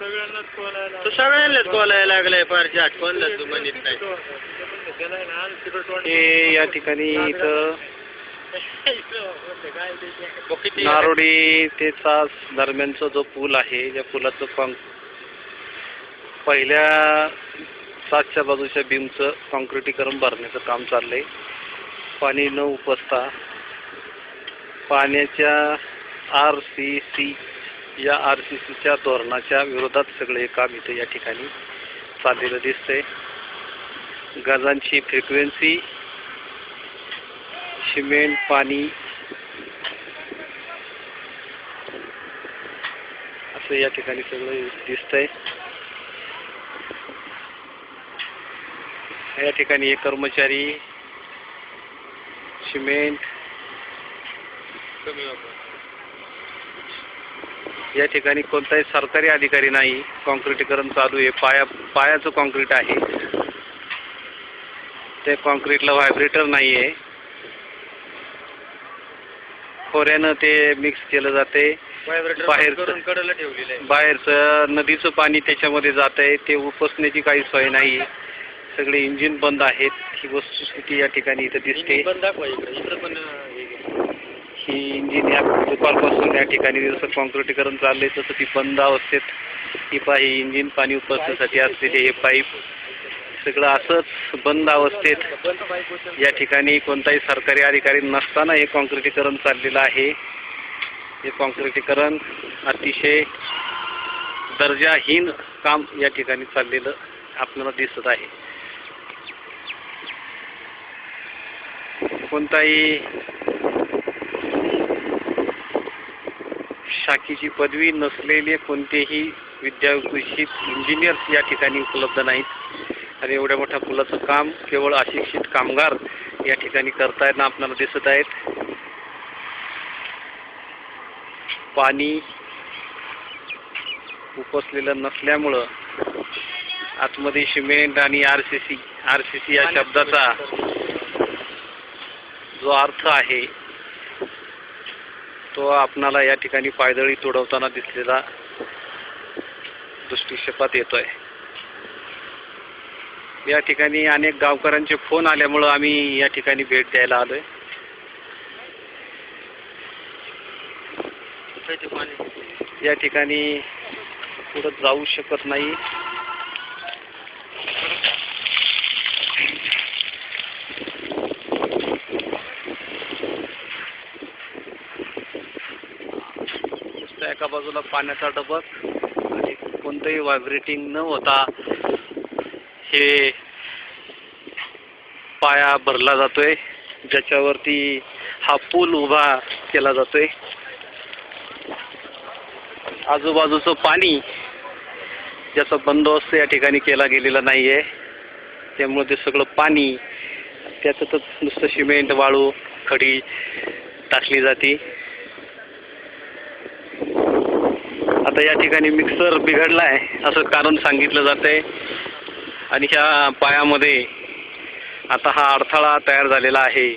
सगळ्यांनाच बोलायला तू सगळ्यांनाच बोलायला लागलाय फारशी आठवणला तू म्हणत नाही. गेलाय ना तिकडं तोंड हे या ठिकाणी इथं मग किती नारोडी ते चास दरम्यानचा जो पूल आहे या पुलाचं कॉन पहिल्या सातच्या बाजूच्या बीमचं कॉन्क्रिटीकरण भरण्याचं काम चाललंय. पाणी न उपसता पाण्याच्या आर सी सी या आर सी सीच्या धोरणाच्या विरोधात सगळे काम इथे या ठिकाणी चाललेलं दिसतंय. गजांची फ्रिक्वेन्सी सिमेंट पाणी असं या ठिकाणी सगळं दिसतंय. या ठिकाणी एक कर्मचारी सिमेंट कमी वापर. या ठिकाणी कोणताही सरकारी अधिकारी नाही. कॉन्क्रिटीकरण चालू आहे. पाया पायाचं कॉन्क्रीट आहे. ते कॉन्क्रीटला व्हायब्रेटर नाही आहे खोऱ्यानं ते मिक्स केलं जाते. बाहेरचं. बाहेरचं नदीचं पाणी त्याच्यामध्ये जात आहे. ते उपसण्याची काही सोय नाही. सगळे इंजिन बंद आहेत. ही वस्तुस्थिती या ठिकाणी इथं दिसते. की ही इंजिन या दुपारपासून या ठिकाणी जसं कॉन्क्रिटीकरण चाललंय तसं ती बंद अवस्थेत ही पाही इंजिन पाणी उपसण्यासाठी असलेले हे पाईप सगळं असंच बंद अवस्थेत या ठिकाणी कोणताही सरकारी अधिकारी नसताना हे कॉन्क्रिटीकरण चाललेलं आहे. हे कॉन्क्रिटीकरण अतिशय दर्जाहीन काम या ठिकाणी चाललेलं आपल्याला दिसत आहे. कोणताही शाखेची पदवी नसलेले कोणतेही विद्याभूषित इंजिनियर्स या ठिकाणी उपलब्ध नाहीत. आणि एवढ्या मोठ्या पुलाचं काम केवळ अशिक्षित कामगार या ठिकाणी करताना आपल्याला दिसत आहेत. पाणी उपसलेलं नसल्यामुळं आतमध्ये सिमेंट आणि R C C R C C या शब्दाचा जो अर्थ आहे तो आपणाला या ठिकाणी पायदळी तोडवताना दिसलेला दृष्टिक्षेपात येतोय. या ठिकाणी अनेक गावकऱ्यांचे फोन आल्यामुळं आम्ही या ठिकाणी भेट द्यायला आलोय. कुठे या ठिकाणी पुढं जाऊ शकत नाही. नुसतं एका बाजूला पाण्याचा डबक आणि कोणतंही व्हायब्रेटिंग न होता हे पाया भरला जातोय. ज्याच्यावरती हा पूल उभा केला जातोय. आजूबाजूचं पाणी ज्याचा बंदोबस्त या ठिकाणी केला गेलेला नाही आहे त्यामुळे ते सगळं पाणी त्याच्यातच नुसतं सिमेंट वाळू खडी टाकली जाते. आता या ठिकाणी मिक्सर बिघडला आहे असं कारण सांगितलं जात आहे आणि ह्या पायामध्ये आता हा अडथळा तयार झालेला आहे.